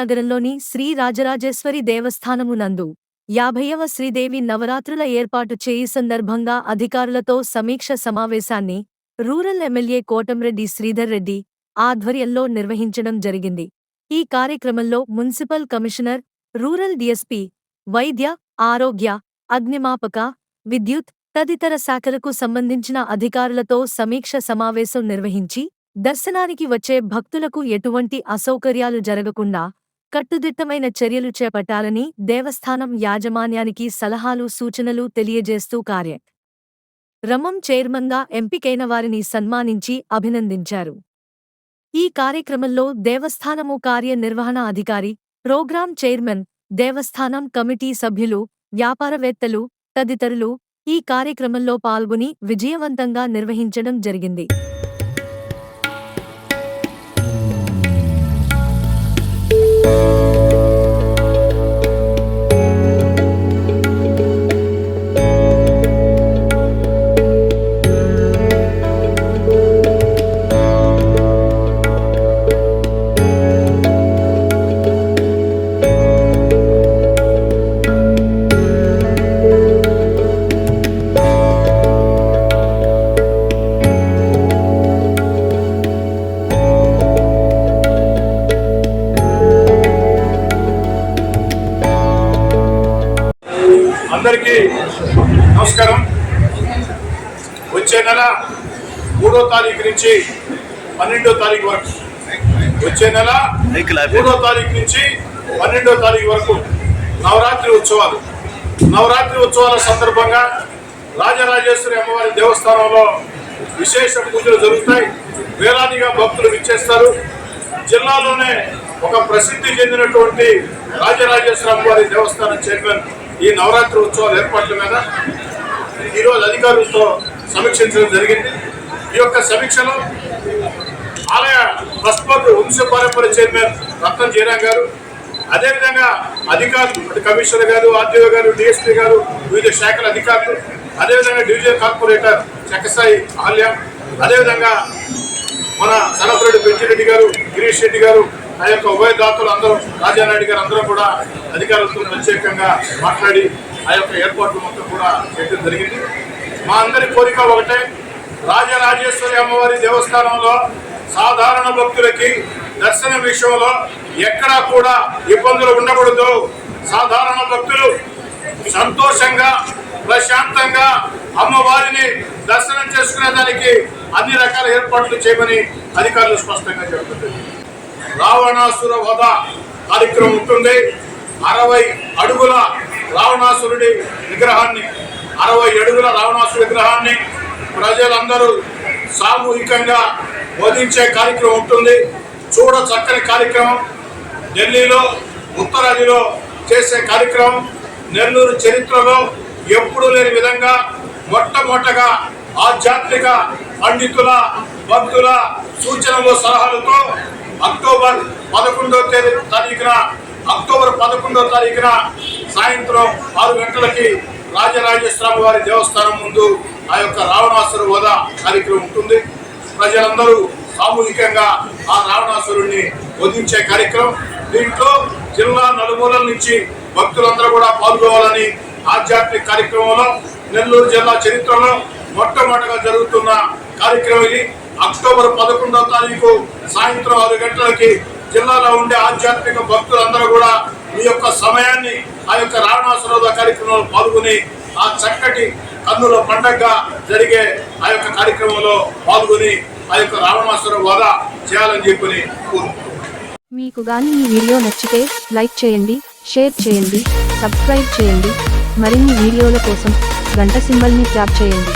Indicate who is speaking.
Speaker 1: నగరంలోని శ్రీ రాజరాజేశ్వరి దేవస్థానము నందు యాభైవ శ్రీదేవి నవరాత్రుల ఏర్పాటు చేయి సందర్భంగా అధికారులతో సమీక్ష సమావేశాన్ని రూరల్ ఎమ్మెల్యే కోటంరెడ్డి శ్రీధర్ రెడ్డి ఆధ్వర్యంలో నిర్వహించడం జరిగింది ఈ కార్యక్రమంలో మున్సిపల్ కమిషనర్ రూరల్ డిఎస్పీ వైద్య ఆరోగ్య అగ్నిమాపక విద్యుత్ తదితర శాఖలకు సంబంధించిన అధికారులతో సమీక్ష సమావేశం నిర్వహించి దర్శనానికి వచ్చే భక్తులకు ఎటువంటి అసౌకర్యాలు జరగకుండా కట్టుదిట్టమైన చర్యలు చేపట్టాలని దేవస్థానం యాజమాన్యానికి సలహాలు సూచనలు తెలియజేస్తూ కార్య రమం చైర్మన్గా ఎంపికైన వారిని సన్మానించి అభినందించారు ఈ కార్యక్రమంలో దేవస్థానము కార్యనిర్వహణ అధికారి ప్రోగ్రాం చైర్మన్ దేవస్థానం కమిటీ సభ్యులు వ్యాపారవేత్తలు తదితరులు ఈ కార్యక్రమంలో పాల్గొని విజయవంతంగా నిర్వహించడం జరిగింది Thank you.
Speaker 2: అందరికీ నమస్కారం వచ్చే నెల మూడో తారీఖు నుంచి పన్నెండో తారీఖు వరకు వచ్చే నెల మూడో తారీఖు నుంచి పన్నెండో తారీఖు వరకు నవరాత్రి ఉత్సవాలు నవరాత్రి ఉత్సవాల సందర్భంగా రాజరాజేశ్వరి అమ్మవారి దేవస్థానంలో విశేష పూజలు జరుగుతాయి వేలాదిగా భక్తులు విచ్చేస్తారు జిల్లాలోనే ఒక ప్రసిద్ధి చెందినటువంటి రాజరాజేశ్వర అమ్మవారి దేవస్థానం చైర్మన్ ఈ నవరాత్రి ఉత్సవాల ఏర్పాట్ల మీద ఈరోజు అధికారులతో సమీక్షించడం జరిగింది ఈ యొక్క సమీక్షలో ఆలయ ట్రస్ట్ బోర్డు వంశ పారంపర్య చైర్మన్ రత్నం జయరాం గారు అదేవిధంగా అధికారులు అంటే కమిషనర్ గారు ఆర్టీఓ గారు డిఎస్పీ గారు వివిధ శాఖల అధికారులు అదేవిధంగా డివిజనల్ కార్పొరేటర్ చక్కసాయి ఆల్య అదేవిధంగా మన సనపరెడ్డి పెంచిరెడ్డి గారు గిరీష్ రెడ్డి గారు ఆ యొక్క ఉభయ దాతలు అందరూ రాజానాయుడు గారు అందరూ కూడా అధికారులతో ప్రత్యేకంగా మాట్లాడి ఆ యొక్క ఏర్పాట్లు మొత్తం కూడా చేయడం జరిగింది మా అందరి కోరిక ఒకటే రాజరాజేశ్వరి అమ్మవారి దేవస్థానంలో సాధారణ భక్తులకి దర్శనం విషయంలో ఎక్కడా కూడా ఇబ్బందులు ఉండకూడదు సాధారణ భక్తులు సంతోషంగా ప్రశాంతంగా అమ్మవారిని దర్శనం చేసుకునేదానికి అన్ని రకాల ఏర్పాట్లు చేయమని అధికారులు స్పష్టంగా చెబుతున్నారు రావణాసుర వధ కార్యక్రమం ఉంటుంది అరవై అడుగుల రావణాసురుడి విగ్రహాన్ని అరవై అడుగుల రావణాసు విగ్రహాన్ని ప్రజలందరూ సామూహికంగా వధించే కార్యక్రమం ఉంటుంది చూడ చక్కని కార్యక్రమం ఢిల్లీలో ఉత్తరాదిలో చేసే కార్యక్రమం నెల్లూరు చరిత్రలో ఎప్పుడూ లేని విధంగా మొట్టమొదటగా ఆధ్యాత్మిక పండితుల భక్తుల సూచనలు సలహాలతో అక్టోబర్ పదకొండో తేదీ తారీఖున అక్టోబర్ పదకొండో తారీఖున సాయంత్రం ఆరు గంటలకి రాజరాజేశ్వరరావు వారి దేవస్థానం ముందు ఆ యొక్క రావణాసుర వద కార్యక్రమం ఉంటుంది ప్రజలందరూ సామూహికంగా ఆ రావణాసురుణ్ణి వధించే కార్యక్రమం దీంట్లో జిల్లా నలుమూలల నుంచి భక్తులందరూ కూడా పాల్గొవాలని ఆధ్యాత్మిక కార్యక్రమంలో నెల్లూరు జిల్లా చరిత్రలో మొట్టమొదటగా జరుగుతున్న కార్యక్రమం ఇది అక్టోబర్ పదకొండవ తారీఖు సాయంత్రం ఆరు గంటలకి జిల్లాలో ఉండే ఆధ్యాత్మిక భక్తులందరూ కూడా మీ యొక్క సమయాన్ని ఆ యొక్క రావణాసురోధ కార్యక్రమంలో పాల్గొని ఆ చక్కటి కన్నుల పండగగా జరిగే ఆ యొక్క కార్యక్రమంలో పాల్గొని ఆ యొక్క రావణాసుర వద చేయాలని చెప్పి
Speaker 1: మీకు గాని ఈ వీడియో నచ్చితే లైక్ చేయండి షేర్ చేయండి సబ్స్క్రైబ్ చేయండి మరిన్ని వీడియోల కోసం గంట సింబల్ని ట్యాప్ చేయండి